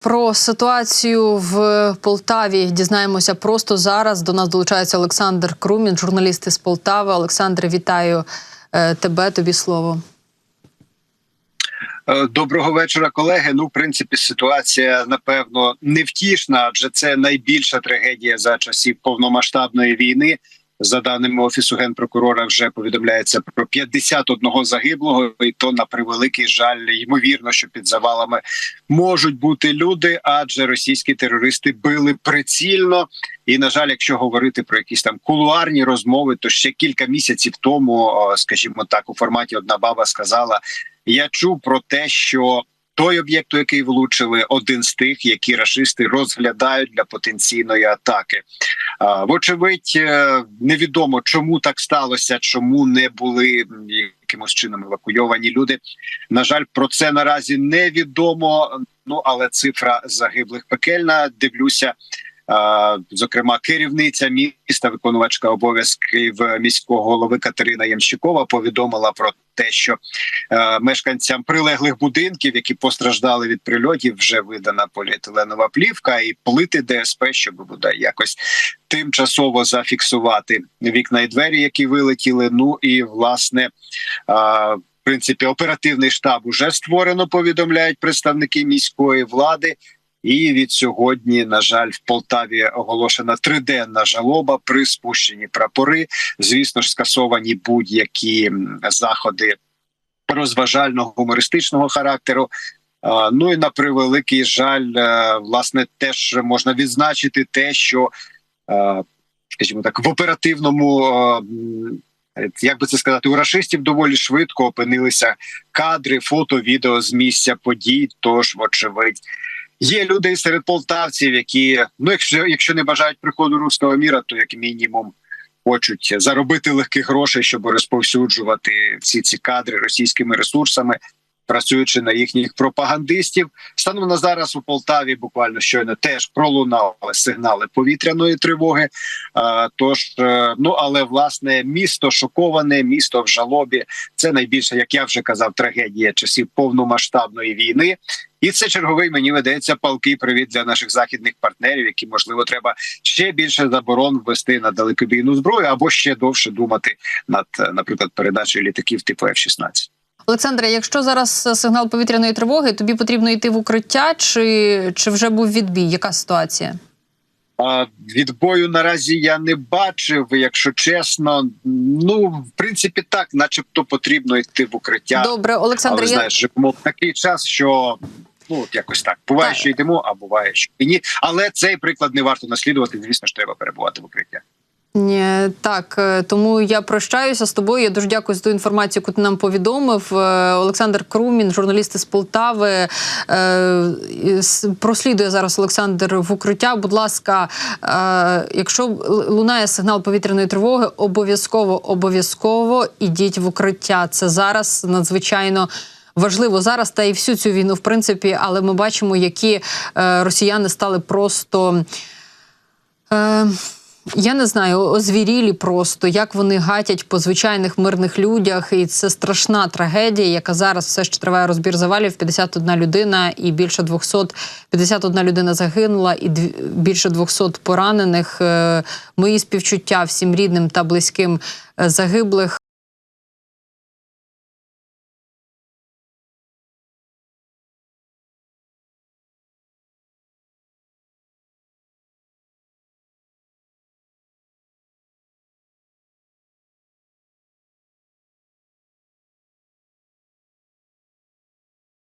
Про ситуацію в Полтаві дізнаємося просто зараз. До нас долучається Олександр Крумін, журналіст із Полтави. Олександр, вітаю е, тебе. Тобі слово. Е, Доброго вечора, колеги. Ну, в принципі, ситуація напевно невтішна, адже це найбільша трагедія за часів повномасштабної війни. За даними офісу генпрокурора, вже повідомляється про 51 загиблого, і то на превеликий жаль, ймовірно, що під завалами можуть бути люди, адже російські терористи били прицільно. І на жаль, якщо говорити про якісь там кулуарні розмови, то ще кілька місяців тому, скажімо так, у форматі одна баба сказала: я чув про те, що той об'єкт, який влучили, один з тих, які рашисти розглядають для потенційної атаки. Вочевидь, е, невідомо, чому так сталося, чому не були якимось чином евакуйовані люди. На жаль, про це наразі невідомо. Ну але цифра загиблих пекельна. Дивлюся. Зокрема, керівниця міста, виконувачка обов'язків міського голови Катерина Ямщикова повідомила про те, що е, мешканцям прилеглих будинків, які постраждали від прильотів, вже видана поліетиленова плівка і плити ДСП, щоб бодай якось тимчасово зафіксувати вікна і двері, які вилетіли. Ну і власне. В принципі, оперативний штаб уже створено. Повідомляють представники міської влади. І від сьогодні, на жаль, в Полтаві оголошена триденна жалоба при спущенні прапори. Звісно ж, скасовані будь-які заходи розважально-гумористичного характеру. Ну і на превеликий жаль, е, власне, теж можна відзначити те, що, е, скажімо так, в оперативному. е, Як би це сказати, у рашистів доволі швидко опинилися кадри, фото, відео з місця подій. Тож, вочевидь, Є люди серед полтавців, які ну, якщо якщо не бажають приходу руського міра, то як мінімум хочуть заробити легких грошей, щоб розповсюджувати всі ці кадри російськими ресурсами, працюючи на їхніх пропагандистів. Станом на зараз у Полтаві буквально щойно теж пролунали сигнали повітряної тривоги. Тож, е, ну але власне місто шоковане, місто в жалобі. Це найбільше, як я вже казав, трагедія часів повномасштабної війни. І це черговий мені видається палкий привіт для наших західних партнерів, які можливо треба ще більше заборон ввести на далекобійну зброю, або ще довше думати над, е, наприклад, передачею літаків типу F-16. Олександре, якщо зараз сигнал повітряної тривоги, тобі потрібно йти в укриття, чи, чи вже був відбій? Яка ситуація? А, Відбою наразі я не бачив, якщо чесно. Ну в принципі, так, начебто, потрібно йти в укриття. Добре, Олександре, Але я... знаєш, живемо в такий час, що ну от якось так буває, Так. що йдемо, а буває, що і ні. Але цей приклад не варто наслідувати. Звісно ж, треба перебувати в укриття. Ні, так, е, тому я прощаюся з тобою. Я дуже дякую за ту інформацію, яку ти нам повідомив. Е, Олександр Крумін, журналіст із Полтави. е, Прослідує зараз Олександр в укриття. Будь ласка, е, якщо лунає сигнал повітряної тривоги, обов'язково обов'язково ідіть в укриття. Це зараз надзвичайно. Важливо зараз та і всю цю війну, в принципі, але ми бачимо, які е, росіяни стали просто. Е, я не знаю, озвірілі просто, як вони гатять по звичайних мирних людях, і це страшна трагедія, яка зараз все ще триває розбір завалів. 51 людина і більше 200, 51 людина загинула, і більше 200 поранених. Е, Мої співчуття всім рідним та близьким е, загиблих.